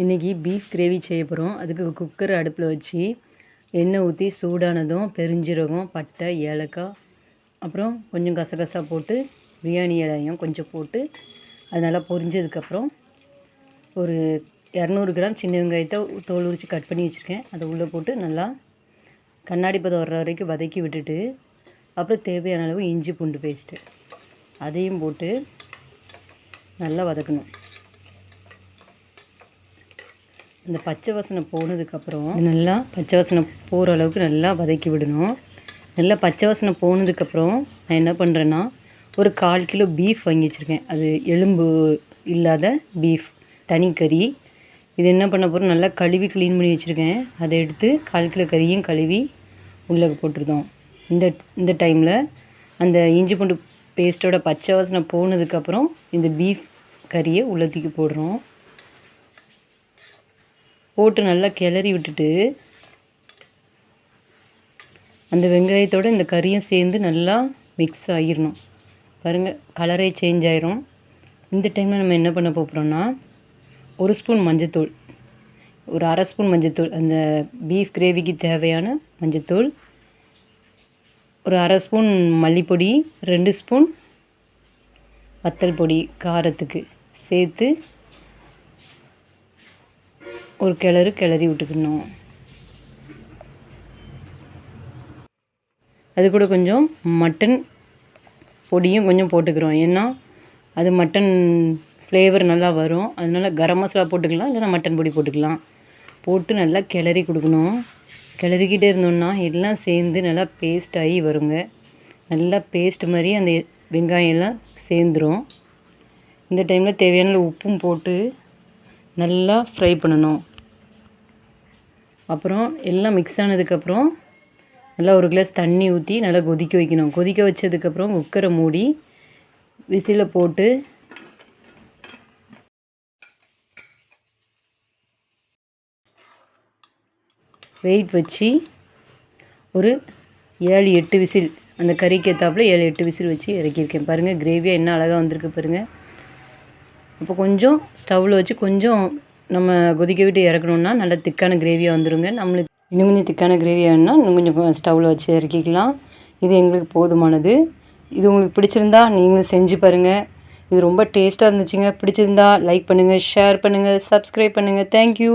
இன்றைக்கி beef gravy செய்ய போகிறோம் அதுக்கு குக்கர் அடுப்பில் வச்சு எண்ணெய் ஊற்றி சூடானதும் பெருஞ்சீரகம் பட்டை ஏலக்காய் அப்புறம் கொஞ்சம் கசகசா போட்டு பிரியாணி இலையும் கொஞ்சம் போட்டு அது நல்லா பொரிஞ்சதுக்கப்புறம் ஒரு இரநூறு கிராம் சின்ன வெங்காயத்தை தோல் உரித்து கட் பண்ணி வச்சுருக்கேன். அதை உள்ளே போட்டு நல்லா கண்ணாடி பதம் வர்ற வரைக்கும் வதக்கி விட்டுட்டு அப்புறம் தேவையான அளவு இஞ்சி பூண்டு பேஸ்ட்டு அதையும் போட்டு நல்லா வதக்கணும். இந்த பச்சை வாசனை போனதுக்கப்புறம் நல்லா பச்சை வாசனை போகிற அளவுக்கு நல்லா வதக்கி விடணும். நல்லா பச்சை வாசனை போனதுக்கப்புறம் நான் என்ன பண்ணுறேன்னா ஒரு கால் கிலோ பீஃப் வாங்கி வச்சுருக்கேன். அது எலும்பு இல்லாத பீஃப் தனி கறி. இது என்ன பண்ண போகிறோம் நல்லா கழுவி க்ளீன் பண்ணி வச்சுருக்கேன். அதை எடுத்து கால் கிலோ கறியும் கழுவி உள்ளே போட்டுருந்தோம் இந்த இந்த டைமில் அந்த இஞ்சி பூண்டு பேஸ்ட்டோட பச்சை வாசனை போனதுக்கப்புறம் இந்த பீஃப் கறியை உள்ளத்துக்கு போடுறோம். போட்டு நல்லா கிளறி விட்டுட்டு அந்த வெங்காயத்தோடு இந்த கறியும் சேர்ந்து நல்லா மிக்ஸ் ஆகிடணும் பாருங்கள் கலரே சேஞ்ச் ஆயிரும். இந்த டைமில் நம்ம என்ன பண்ண போகிறோம்னா ஒரு ஸ்பூன் மஞ்சத்தூள் ஒரு அரை ஸ்பூன் மஞ்சத்தூள் அந்த பீஃப் கிரேவிக்கு தேவையான மஞ்சத்தூள் ஒரு அரை ஸ்பூன் மல்லிப்பொடி ரெண்டு ஸ்பூன் வத்தல் பொடி காரத்துக்கு சேர்த்து ஒரு கிளறு கிளறி விட்டுக்கணும். அது கூட கொஞ்சம் மட்டன் பொடியும் கொஞ்சம் போட்டுக்கிறோம். ஏன்னா அது மட்டன் ஃப்ளேவர் நல்லா வரும். அதனால கரம் மசாலா போட்டுக்கலாம் இல்லைனா மட்டன் பொடி போட்டுக்கலாம். போட்டு நல்லா கிளறி கொடுக்கணும். கிளறிக்கிட்டே இருந்தோம்னா எல்லாம் சேர்ந்து நல்லா பேஸ்ட் ஆகி வருங்க. நல்லா பேஸ்ட் மாதிரி அந்த வெங்காயம் எல்லாம் சேர்ந்துடும் இந்த டைமில் தேவையான உப்பும் போட்டு நல்லா ஃப்ரை பண்ணணும். அப்புறம் எல்லாம் மிக்ஸ் ஆனதுக்கப்புறம் நல்லா ஒரு கிளாஸ் தண்ணி ஊற்றி நல்லா கொதிக்க வைக்கணும். கொதிக்க வச்சதுக்கப்புறம் குக்கரை மூடி விசில போட்டு வெயிட் வச்சு ஒரு ஏழு எட்டு விசில் அந்த கறிக்கு ஏற்றாப்புல ஏழு எட்டு விசில் வச்சு இறக்கியிருக்கேன். பாருங்கள் கிரேவியாக என்ன அழகாக வந்திருக்கு பாருங்கள் அப்போ கொஞ்சம் ஸ்டவ்வில் வச்சு கொஞ்சம் நம்ம கொதிக்க விட்டு இறக்கணுன்னா நல்லா திக்கான கிரேவியாக வந்துடுங்க நம்மளுக்கு இன்னும் கொஞ்சம் திக்கான கிரேவியாக வேணுன்னா இன்னும் கொஞ்சம் ஸ்டவ்வில் வச்சு இறக்கிக்கலாம். இது எங்களுக்கு போதுமானது. இது உங்களுக்கு பிடிச்சிருந்தா நீங்களும் செஞ்சு பாருங்கள் இது ரொம்ப டேஸ்ட்டாக இருந்துச்சுங்க. பிடிச்சிருந்தா லைக் பண்ணுங்கள் ஷேர் பண்ணுங்கள் சப்ஸ்கிரைப் பண்ணுங்கள் தேங்க்யூ